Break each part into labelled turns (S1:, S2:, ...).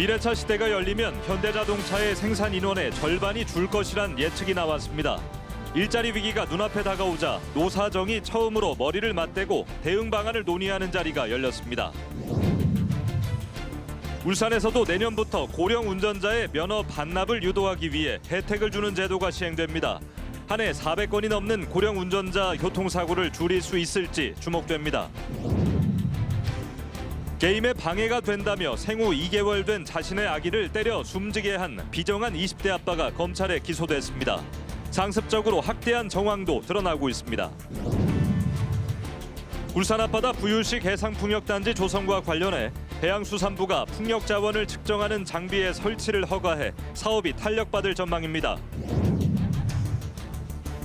S1: 미래차 시대가 열리면 현대자동차의 생산 인원의 절반이 줄 것이란 예측이 나왔습니다. 일자리 위기가 눈앞에 다가오자 노사정이 처음으로 머리를 맞대고 대응 방안을 논의하는 자리가 열렸습니다. 울산에서도 내년부터 고령 운전자의 면허 반납을 유도하기 위해 혜택을 주는 제도가 시행됩니다. 한 해 400건이 넘는 고령 운전자 교통사고를 줄일 수 있을지 주목됩니다. 게임에 방해가 된다며 생후 2개월 된 자신의 아기를 때려 숨지게 한 비정한 20대 아빠가 검찰에 기소됐습니다. 상습적으로 학대한 정황도 드러나고 있습니다. 울산 앞바다 부유시 해상풍력단지 조성과 관련해 해양수산부가 풍력 자원을 측정하는 장비의 설치를 허가해 사업이 탄력받을 전망입니다.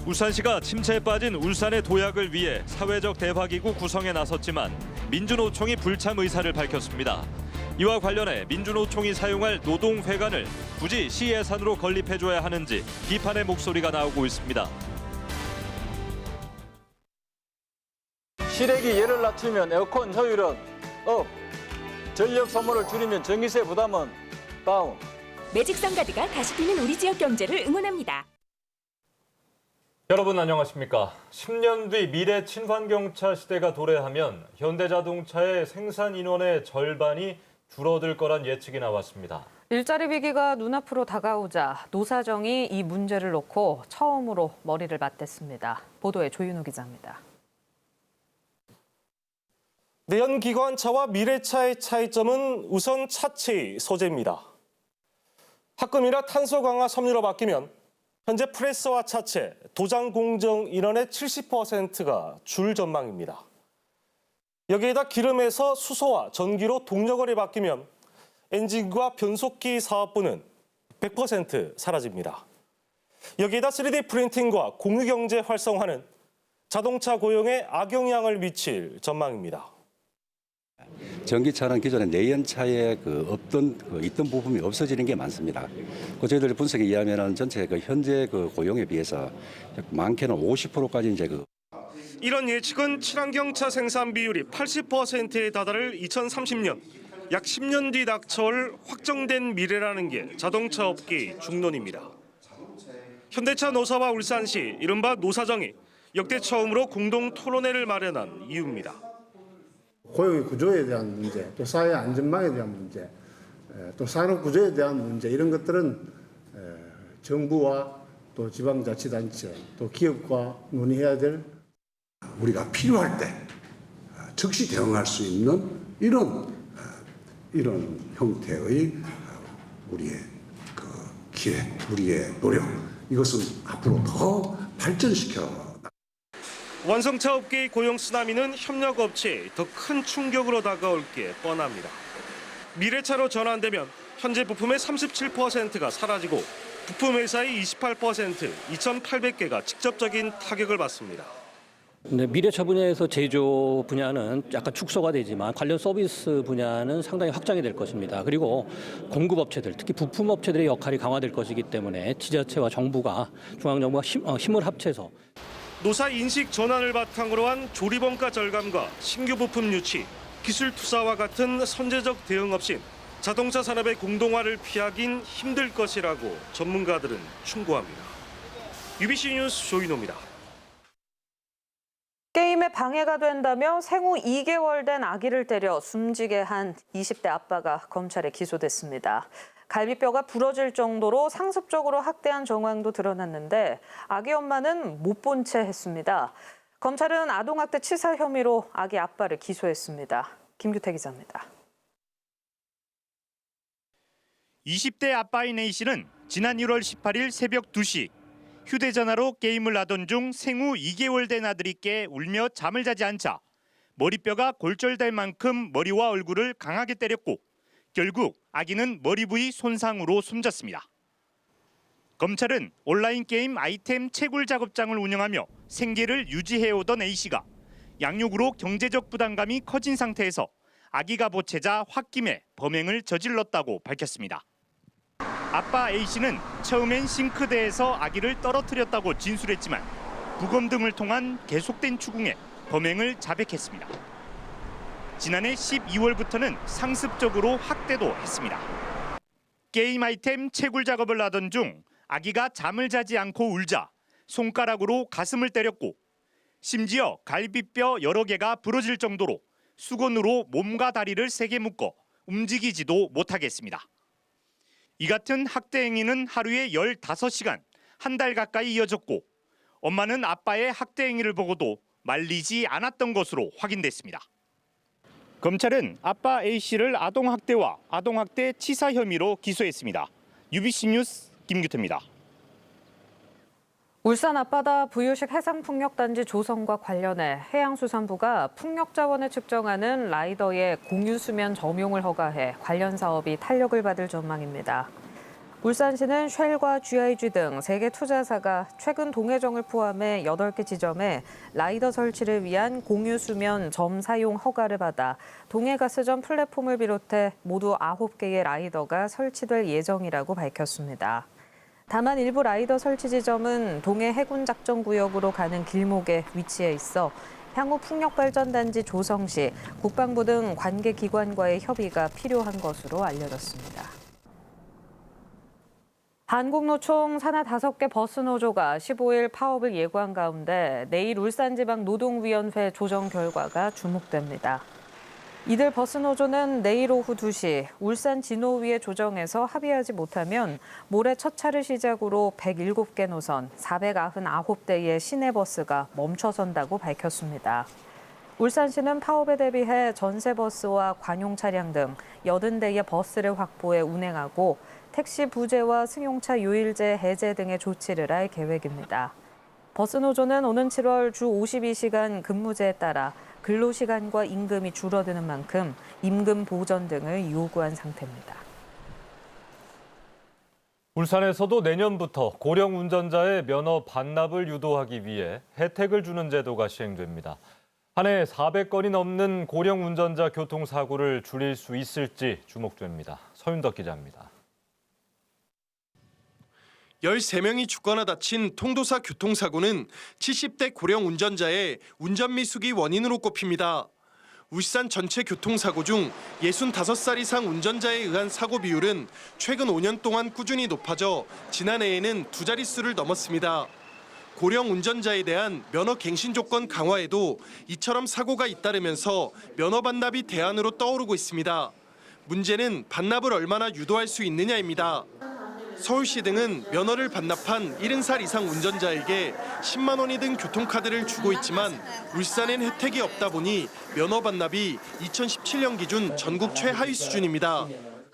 S1: 울산시가 침체에 빠진 울산의 도약을 위해 사회적 대화기구 구성에 나섰지만 민주노총이 불참 의사를 밝혔습니다. 이와 관련해 민주노총이 사용할 노동회관을 굳이 시 예산으로 건립해줘야 하는지 비판의 목소리가 나오고 있습니다.
S2: 실외기 열을 낮추면 에어컨 효율은 업. 전력 소모를 줄이면 전기세 부담은 다운.
S3: 매직 선가드가 다시 뛰는 우리 지역 경제를 응원합니다.
S1: 여러분 안녕하십니까? 10년 뒤 미래 친환경차 시대가 도래하면 현대자동차의 생산 인원의 절반이 줄어들 거란 예측이 나왔습니다.
S4: 일자리 위기가 눈앞으로 다가오자 노사정이 이 문제를 놓고 처음으로 머리를 맞댔습니다. 보도에 조윤호 기자입니다.
S5: 내연기관차와 미래차의 차이점은 우선 차체의 소재입니다. 합금이나 탄소 강화 섬유로 바뀌면 현재 프레스와 차체, 도장 공정 인원의 70%가 줄 전망입니다. 여기에다 기름에서 수소와 전기로 동력원이 바뀌면 엔진과 변속기 사업부는 100% 사라집니다. 여기에다 3D 프린팅과 공유경제 활성화는 자동차 고용에 악영향을 미칠 전망입니다.
S6: 전기차는 기존에 내연차에 그 없던 그 있던 부품이 없어지는 게 많습니다. 그 저희들 분석에 의하면은 전체 그 현재 그 고용에 비해서 많게는 50%까지 이제 그
S5: 이런 예측은 친환경 차 생산 비율이 80%에 다다를 2030년 약 10년 뒤 닥쳐올 확정된 미래라는 게 자동차 업계의 중론입니다. 현대차 노사와 울산시 이른바 노사정이 역대 처음으로 공동 토론회를 마련한 이유입니다.
S7: 고용의 구조에 대한 문제, 또 사회 안전망에 대한 문제, 에, 또 산업 구조에 대한 문제 이런 것들은 에, 정부와 또 지방자치단체, 또 기업과 논의해야 될
S8: 우리가 필요할 때 어, 즉시 대응할 수 있는 이런 어, 이런 형태의 어, 우리의 그 기회, 우리의 노력 이것은 앞으로 더 발전시켜
S5: 완성차 업계의 고용 쓰나미는 협력 업체에 더 큰 충격으로 다가올 게 뻔합니다. 미래차로 전환되면 현재 부품의 37%가 사라지고 부품 회사의 28%, 2,800개가 직접적인 타격을 받습니다.
S9: 네, 미래차 분야에서 제조 분야는 약간 축소가 되지만 관련 서비스 분야는 상당히 확장이 될 것입니다. 그리고 공급 업체들, 특히 부품 업체들의 역할이 강화될 것이기 때문에 지자체와 정부가 중앙 정부가 힘, 어, 힘을 합쳐서
S5: 노사 인식 전환을 바탕으로 한 조리원가 절감과 신규 부품 유치, 기술 투자와 같은 선제적 대응 없인 자동차 산업의 공동화를 피하긴 힘들 것이라고 전문가들은 충고합니다. UBC 뉴스 조인호입니다.
S4: 게임에 방해가 된다며 생후 2개월 된 아기를 때려 숨지게 한 20대 아빠가 검찰에 기소됐습니다. 갈비뼈가 부러질 정도로 상습적으로 학대한 정황도 드러났는데 아기 엄마는 못 본 채 했습니다. 검찰은 아동학대 치사 혐의로 아기 아빠를 기소했습니다. 김규태 기자입니다.
S10: 20대 아빠인 A 씨는 지난 1월 18일 새벽 2시 휴대전화로 게임을 하던 중 생후 2개월 된 아들이 깨 울며 잠을 자지 않자 머리뼈가 골절될 만큼 머리와 얼굴을 강하게 때렸고 결국 아기는 머리 부위 손상으로 숨졌습니다. 검찰은 온라인 게임 아이템 채굴 작업장을 운영하며 생계를 유지해오던 A 씨가 양육으로 경제적 부담감이 커진 상태에서 아기가 보채자 홧김에 범행을 저질렀다고 밝혔습니다. 아빠 A 씨는 처음엔 싱크대에서 아기를 떨어뜨렸다고 진술했지만 부검 등을 통한 계속된 추궁에 범행을 자백했습니다. 지난해 12월부터는 상습적으로 학대도 했습니다. 게임 아이템 채굴 작업을 하던 중 아기가 잠을 자지 않고 울자 손가락으로 가슴을 때렸고 심지어 갈비뼈 여러 개가 부러질 정도로 수건으로 몸과 다리를 세게 묶어 움직이지도 못하겠습니다. 이 같은 학대 행위는 하루에 15시간, 한 달 가까이 이어졌고 엄마는 아빠의 학대 행위를 보고도 말리지 않았던 것으로 확인됐습니다. 검찰은 아빠 A 씨를 아동 학대와 아동 학대 치사 혐의로 기소했습니다. UBC 뉴스 김규태입니다.
S4: 울산 앞바다 부유식 해상풍력단지 조성과 관련해 해양수산부가 풍력 자원을 측정하는 라이더의 공유수면 점용을 허가해 관련 사업이 탄력을 받을 전망입니다. 울산시는 쉘과 GIG 등 세계 투자사가 최근 동해정을 포함해 8개 지점에 라이더 설치를 위한 공유 수면 점 사용 허가를 받아 동해가스점 플랫폼을 비롯해 모두 9개의 라이더가 설치될 예정이라고 밝혔습니다. 다만 일부 라이더 설치 지점은 동해 해군 작전 구역으로 가는 길목에 위치해 있어 향후 풍력발전단지 조성 시 국방부 등 관계 기관과의 협의가 필요한 것으로 알려졌습니다. 한국노총 산하 5개 버스 노조가 15일 파업을 예고한 가운데 내일 울산지방 노동위원회 조정 결과가 주목됩니다. 이들 버스노조는 내일 오후 2시 울산 진호위의 조정에서 합의하지 못하면 모레 첫 차를 시작으로 107개 노선 499대의 시내버스가 멈춰선다고 밝혔습니다. 울산시는 파업에 대비해 전세버스와 관용 차량 등 80대의 버스를 확보해 운행하고 택시 부재와 승용차 요일제 해제 등의 조치를 할 계획입니다. 버스노조는 오는 7월 주 52시간 근무제에 따라 근로시간과 임금이 줄어드는 만큼 임금 보전 등을 요구한 상태입니다.
S1: 울산에서도 내년부터 고령 운전자의 면허 반납을 유도하기 위해 혜택을 주는 제도가 시행됩니다. 한 해 400건이 넘는 고령 운전자 교통사고를 줄일 수 있을지 주목됩니다. 서윤덕 기자입니다.
S11: 13명이 죽거나 다친 통도사 교통사고는 70대 고령 운전자의 운전 미숙이 원인으로 꼽힙니다. 울산 전체 교통사고 중 65살 이상 운전자에 의한 사고 비율은 최근 5년 동안 꾸준히 높아져 지난해에는 두 자릿수를 넘었습니다. 고령 운전자에 대한 면허 갱신 조건 강화에도 이처럼 사고가 잇따르면서 면허 반납이 대안으로 떠오르고 있습니다. 문제는 반납을 얼마나 유도할 수 있느냐입니다. 서울시 등은 면허를 반납한 70살 이상 운전자에게 10만 원이 든 교통카드를 주고 있지만 울산엔 혜택이 없다 보니 면허 반납이 2017년 기준 전국 최하위 수준입니다.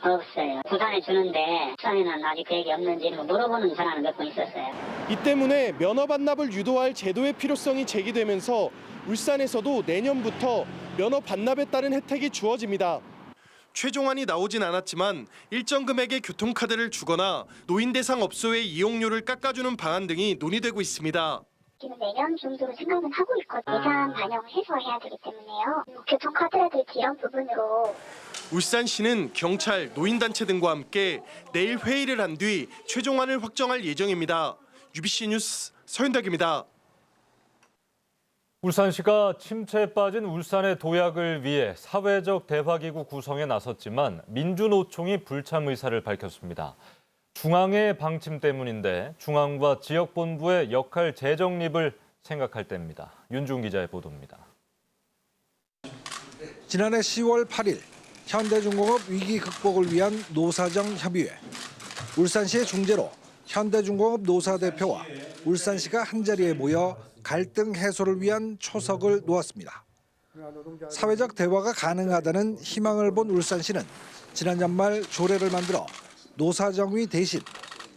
S12: 없어요. 부산에 주는데 부산에는 아직 계획이 없는지 물어보는 전화는 몇 번 있었어요.
S11: 이 때문에 면허 반납을 유도할 제도의 필요성이 제기되면서 울산에서도 내년부터 면허 반납에 따른 혜택이 주어집니다. 최종안이 나오진 않았지만 일정 금액의 교통카드를 주거나 노인 대상 업소의 이용료를 깎아주는 방안 등이 논의되고 있습니다.
S12: 지금 내년 정도로 생각은 하고 있거든요. 예산 반영해서 해야 되기 때문에요. 교통카드라든지 이런 부분으로
S11: 울산시는 경찰, 노인단체 등과 함께 내일 회의를 한 뒤 최종안을 확정할 예정입니다. UBC 뉴스 서윤덕입니다.
S1: 울산시가 침체에 빠진 울산의 도약을 위해 사회적 대화기구 구성에 나섰지만 민주노총이 불참 의사를 밝혔습니다. 중앙의 방침 때문인데 중앙과 지역본부의 역할 재정립을 생각할 때입니다. 윤중 기자의 보도입니다.
S13: 지난해 10월 8일 현대중공업 위기 극복을 위한 노사정 협의회 울산시의 중재로 현대중공업 노사 대표와 울산시가 한자리에 모여 갈등 해소를 위한 초석을 놓았습니다. 사회적 대화가 가능하다는 희망을 본 울산시는 지난 연말 조례를 만들어 노사정위 대신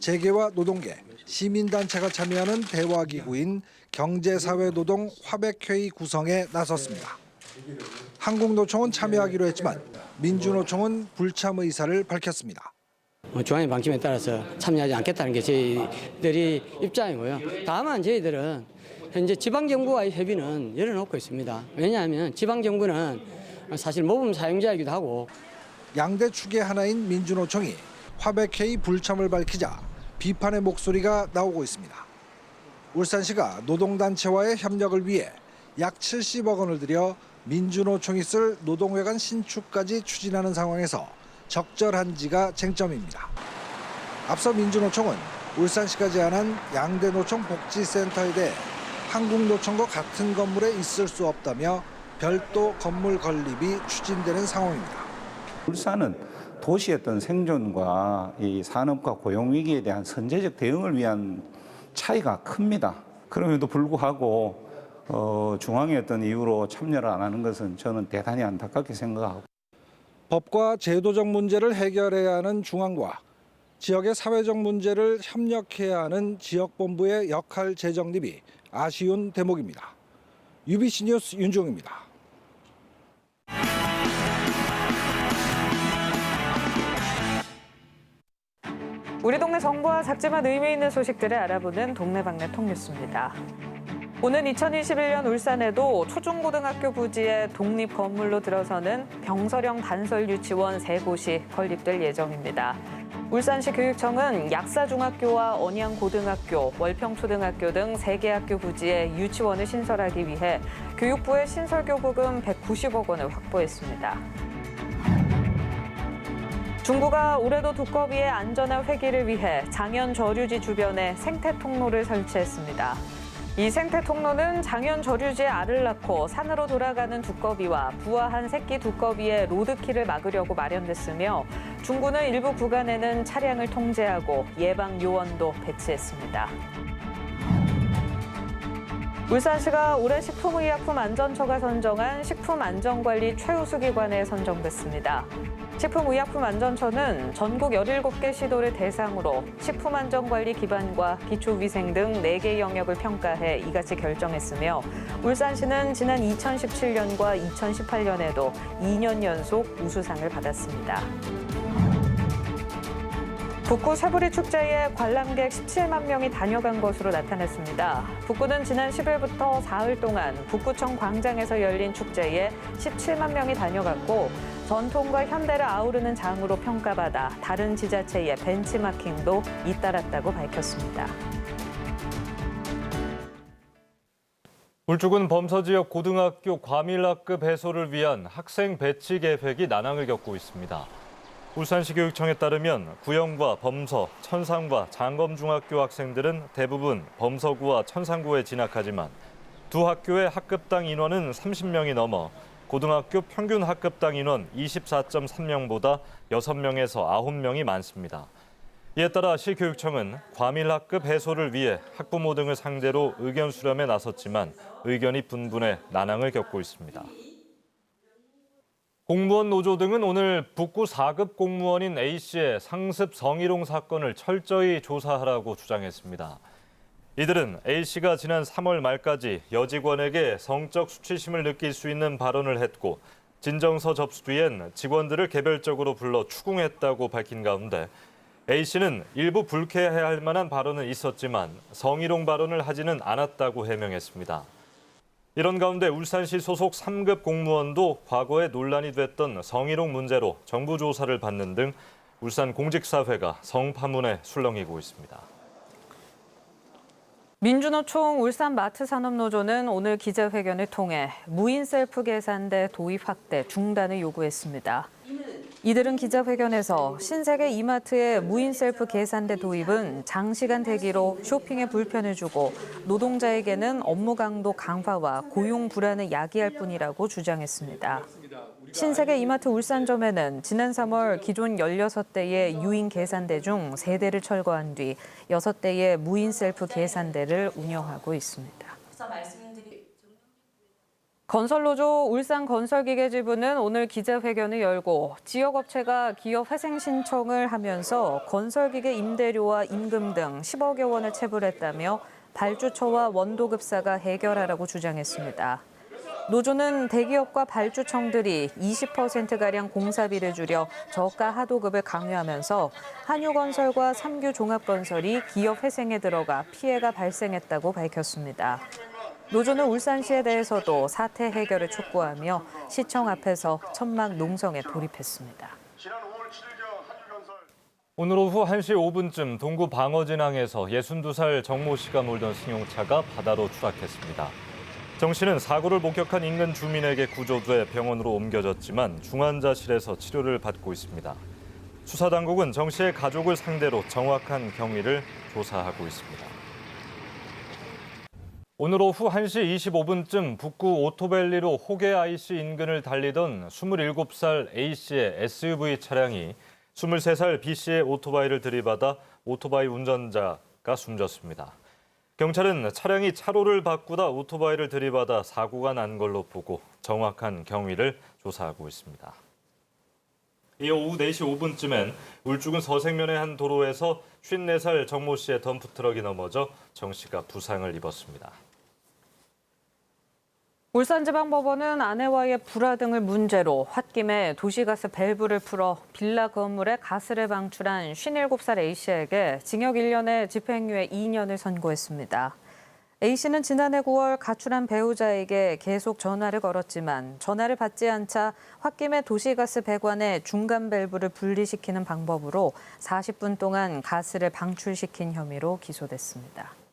S13: 재계와 노동계, 시민단체가 참여하는 대화기구인 경제사회노동 화백회의 구성에 나섰습니다. 한국노총은 참여하기로 했지만 민주노총은 불참 의사를 밝혔습니다.
S14: 뭐 중앙의 방침에 따라서 참여하지 않겠다는 게 저희들이 입장이고요. 다만 저희들은 현재 지방정부와의 협의는 열어놓고 있습니다. 왜냐하면 지방정부는 사실 모범 사용자이기도 하고
S13: 양대 축의 하나인 민주노총이 화백회의 불참을 밝히자 비판의 목소리가 나오고 있습니다. 울산시가 노동단체와의 협력을 위해 약 70억 원을 들여 민주노총이 쓸 노동회관 신축까지 추진하는 상황에서 적절한지가 쟁점입니다. 앞서 민주노총은 울산시가 제안한 양대 노총 복지센터에 대해 한국노총과 같은 건물에 있을 수 없다며 별도 건물 건립이 추진되는 상황입니다.
S15: 울산은 도시의 어떤 생존과 이 산업과 고용 위기에 대한 선제적 대응을 위한 차이가 큽니다. 그럼에도 불구하고 어, 중앙의 어떤 이유로 참여를 안 하는 것은 저는 대단히 안타깝게 생각하고
S13: 법과 제도적 문제를 해결해야 하는 중앙과 지역의 사회적 문제를 협력해야 하는 지역본부의 역할 재정립이 아쉬운 대목입니다. UBC 뉴스 윤종입니다.
S4: 우리 동네 정보와 작지만 의미 있는 소식들을 알아보는 동네방네 통뉴스입니다. 오는 2021년 울산에도 초중고등학교 부지에 독립 건물로 들어서는 병설형 단설 유치원 세 곳이 건립될 예정입니다. 울산시 교육청은 약사중학교와 언양고등학교, 월평초등학교 등세개 학교 부지에 유치원을 신설하기 위해 교육부의 신설교부금 190억 원을 확보했습니다. 중구가 올해도 두꺼비의 안전한 회귀를 위해 장현 저류지 주변에 생태 통로를 설치했습니다. 이 생태 통로는 장현 저류지에 알을 낳고 산으로 돌아가는 두꺼비와 부화한 새끼 두꺼비의 로드킬을 막으려고 마련됐으며 중구는 일부 구간에는 차량을 통제하고 예방 요원도 배치했습니다. 울산시가 올해 식품의약품안전처가 선정한 식품안전관리 최우수 기관에 선정됐습니다. 식품의약품안전처는 전국 17개 시도를 대상으로 식품안전관리 기반과 기초위생 등 4개 영역을 평가해 이같이 결정했으며 울산시는 지난 2017년과 2018년에도 2년 연속 우수상을 받았습니다. 북구 쇠부리 축제에 관람객 17만 명이 다녀간 것으로 나타났습니다. 북구는 지난 10일부터 사흘 동안 북구청 광장에서 열린 축제에 17만 명이 다녀갔고 전통과 현대를 아우르는 장으로 평가받아 다른 지자체의 벤치마킹도 잇따랐다고 밝혔습니다.
S1: 울주군 범서지역 고등학교 과밀학급 해소를 위한 학생 배치 계획이 난항을 겪고 있습니다. 울산시 교육청에 따르면 구영과 범서, 천상과 장검중학교 학생들은 대부분 범서구와 천상구에 진학하지만 두 학교의 학급당 인원은 30명이 넘어 고등학교 평균 학급당 인원 24.3명보다 6명에서 9명이 많습니다. 이에 따라 시 교육청은 과밀 학급 해소를 위해 학부모 등을 상대로 의견 수렴에 나섰지만 의견이 분분해 난항을 겪고 있습니다. 공무원 노조 등은 오늘 북구 4급 공무원인 A씨의 상습 성희롱 사건을 철저히 조사하라고 주장했습니다. 이들은 A씨가 지난 3월 말까지 여직원에게 성적 수치심을 느낄 수 있는 발언을 했고 진정서 접수 뒤엔 직원들을 개별적으로 불러 추궁했다고 밝힌 가운데 A씨는 일부 불쾌해할 만한 발언은 있었지만 성희롱 발언을 하지는 않았다고 해명했습니다. 이런 가운데 울산시 소속 3급 공무원도 과거에 논란이 됐던 성희롱 문제로 정부 조사를 받는 등 울산 공직사회가 성파문에 술렁이고 있습니다.
S4: 민주노총 울산마트산업노조는 오늘 기자회견을 통해 무인 셀프 계산대 도입 확대 중단을 요구했습니다. 이들은 기자회견에서 신세계 이마트의 무인 셀프 계산대 도입은 장시간 대기로 쇼핑에 불편을 주고 노동자에게는 업무 강도 강화와 고용 불안을 야기할 뿐이라고 주장했습니다. 신세계 이마트 울산점에는 지난 3월 기존 16대의 유인 계산대 중 3대를 철거한 뒤 6대의 무인 셀프 계산대를 운영하고 있습니다. 건설노조 울산건설기계지부는 오늘 기자회견을 열고 지역업체가 기업 회생 신청을 하면서 건설기계 임대료와 임금 등 10억여 원을 체불했다며 발주처와 원도급사가 해결하라고 주장했습니다. 노조는 대기업과 발주청들이 20%가량 공사비를 줄여 저가 하도급을 강요하면서 한유건설과 삼규종합건설이 기업 회생에 들어가 피해가 발생했다고 밝혔습니다. 노조는 울산시에 대해서도 사태 해결을 촉구하며 시청 앞에서 천막 농성에 돌입했습니다.
S1: 오늘 오후 1시 5분쯤 동구 방어진항에서 62살 정모 씨가 몰던 승용차가 바다로 추락했습니다. 정 씨는 사고를 목격한 인근 주민에게 구조돼 병원으로 옮겨졌지만 중환자실에서 치료를 받고 있습니다. 수사 당국은 정 씨의 가족을 상대로 정확한 경위를 조사하고 있습니다. 오늘 오후 1시 25분쯤 북구 오토밸리로 호계 IC 인근을 달리던 27살 A씨의 SUV 차량이 23살 B씨의 오토바이를 들이받아 오토바이 운전자가 숨졌습니다. 경찰은 차량이 차로를 바꾸다 오토바이를 들이받아 사고가 난 걸로 보고 정확한 경위를 조사하고 있습니다. 이어 오후 4시 5분쯤엔 울주군 서생면의 한 도로에서 54살 정모 씨의 덤프트럭이 넘어져 정 씨가 부상을 입었습니다.
S4: 울산지방법원은 아내와의 불화 등을 문제로 홧김에 도시가스 밸브를 풀어 빌라 건물에 가스를 방출한 57살 A씨에게 징역 1년에 집행유예 2년을 선고했습니다. A씨는 지난해 9월 가출한 배우자에게 계속 전화를 걸었지만 전화를 받지 않자 홧김에 도시가스 배관에 중간 밸브를 분리시키는 방법으로 40분 동안 가스를 방출시킨 혐의로 기소됐습니다.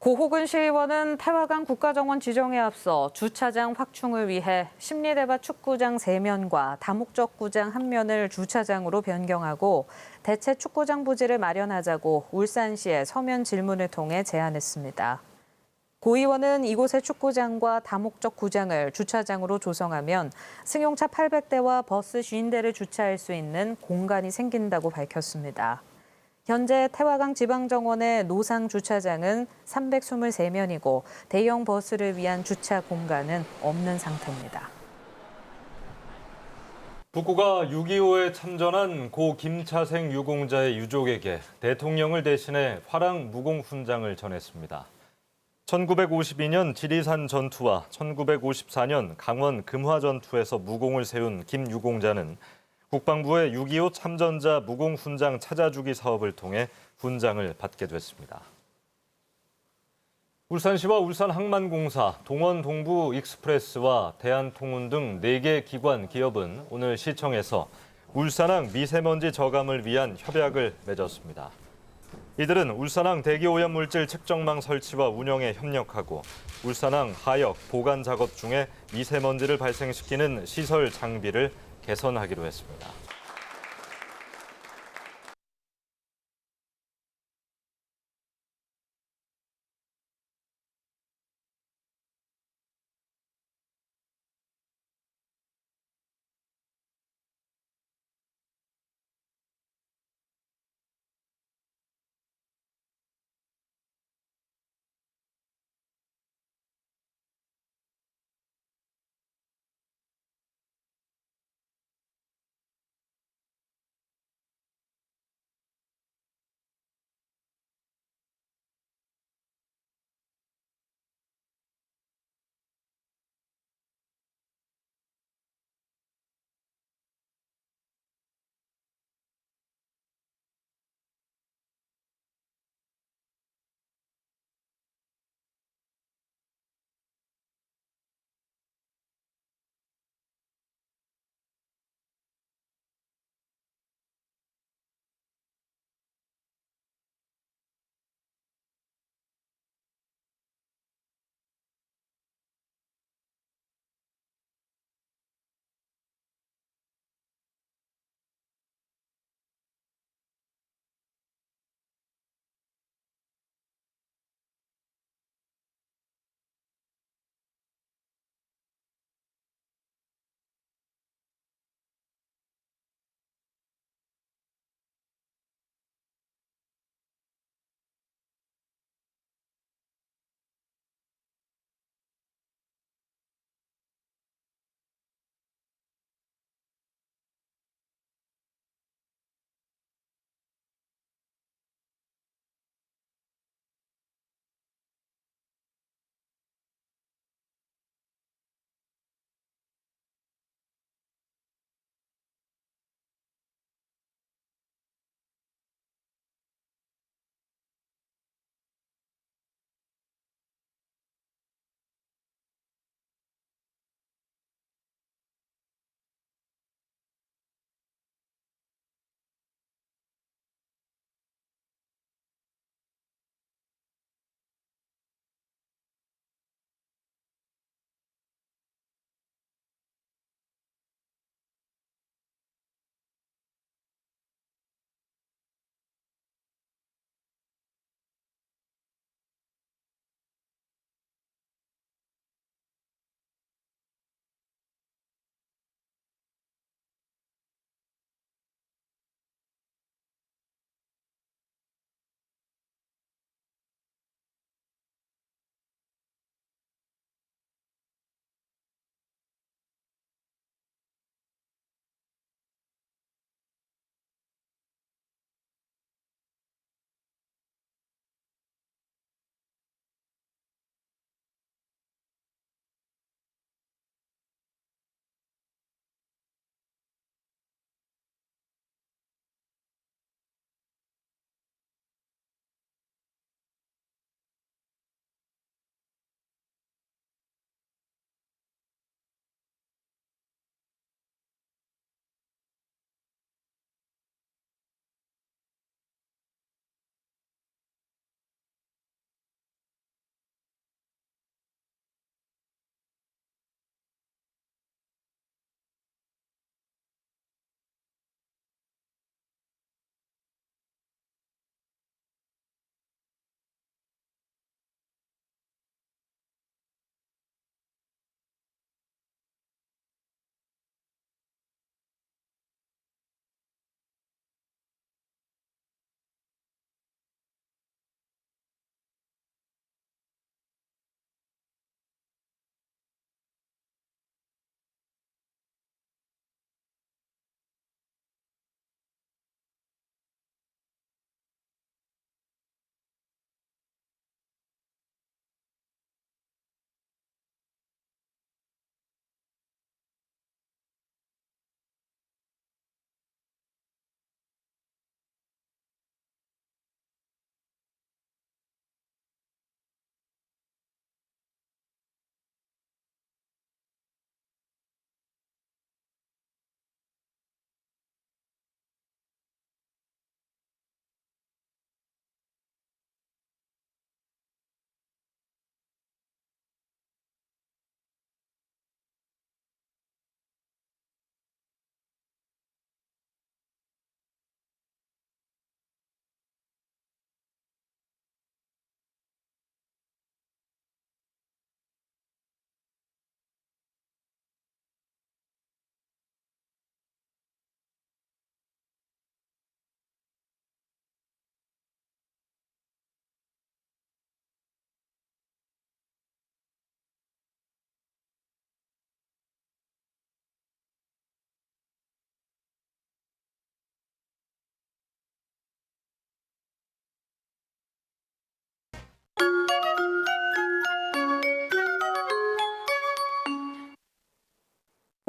S4: 고호근 시의원은 태화강 국가정원 지정에 앞서 주차장 확충을 위해 심리대바 축구장 3면과 다목적 구장 1면을 주차장으로 변경하고 대체 축구장 부지를 마련하자고 울산시에 서면 질문을 통해 제안했습니다. 고 의원은 이곳의 축구장과 다목적 구장을 주차장으로 조성하면 승용차 800대와 버스 50대를 주차할 수 있는 공간이 생긴다고 밝혔습니다. 현재 태화강 지방정원의 노상 주차장은 323면이고 대형 버스를 위한 주차 공간은 없는 상태입니다.
S1: 북구가 6.25에 참전한 고 김차생 유공자의 유족에게 대통령을 대신해 화랑 무공 훈장을 전했습니다. 1952년 지리산 전투와 1954년 강원 금화 전투에서 무공을 세운 김 유공자는 국방부의 6.25 참전자 무공 훈장 찾아주기 사업을 통해 훈장을 받게 됐습니다. 울산시와 울산항만공사, 동원동부 익스프레스와 대한통운 등 4개 기관 기업은 오늘 시청에서 울산항 미세먼지 저감을 위한 협약을 맺었습니다. 이들은 울산항 대기 오염 물질 측정망 설치와 운영에 협력하고 울산항 하역 보관 작업 중에 미세먼지를 발생시키는 시설 장비를 개선하기로 했습니다.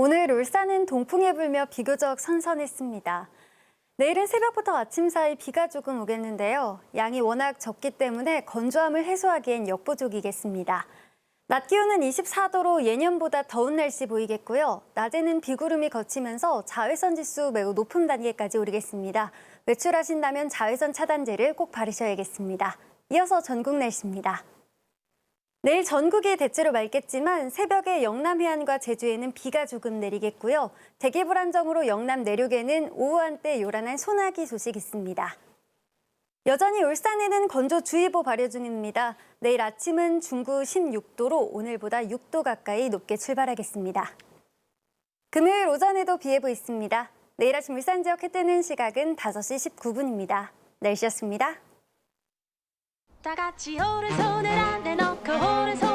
S16: 오늘 울산은 동풍에 불며 비교적 선선했습니다. 내일은 새벽부터 아침 사이 비가 조금 오겠는데요. 양이 워낙 적기 때문에 건조함을 해소하기엔 역부족이겠습니다. 낮 기온은 24도로 예년보다 더운 날씨 보이겠고요. 낮에는 비구름이 걷히면서 자외선 지수 매우 높은 단계까지 오르겠습니다. 외출하신다면 자외선 차단제를 꼭 바르셔야겠습니다. 이어서 전국 날씨입니다. 내일 전국이 대체로 맑겠지만 새벽에 영남 해안과 제주에는 비가 조금 내리겠고요. 대기 불안정으로 영남 내륙에는 오후 한때 요란한 소나기 소식 있습니다. 여전히 울산에는 건조주의보 발효 중입니다. 내일 아침은 중구 16도로 오늘보다 6도 가까이 높게 출발하겠습니다. 금요일 오전에도 비 예보 있습니다. 내일 아침 울산 지역 해 뜨는 시각은 5시 19분입니다. 날씨였습니다.
S17: 다 같이 오른손을 안내 놓고 오른손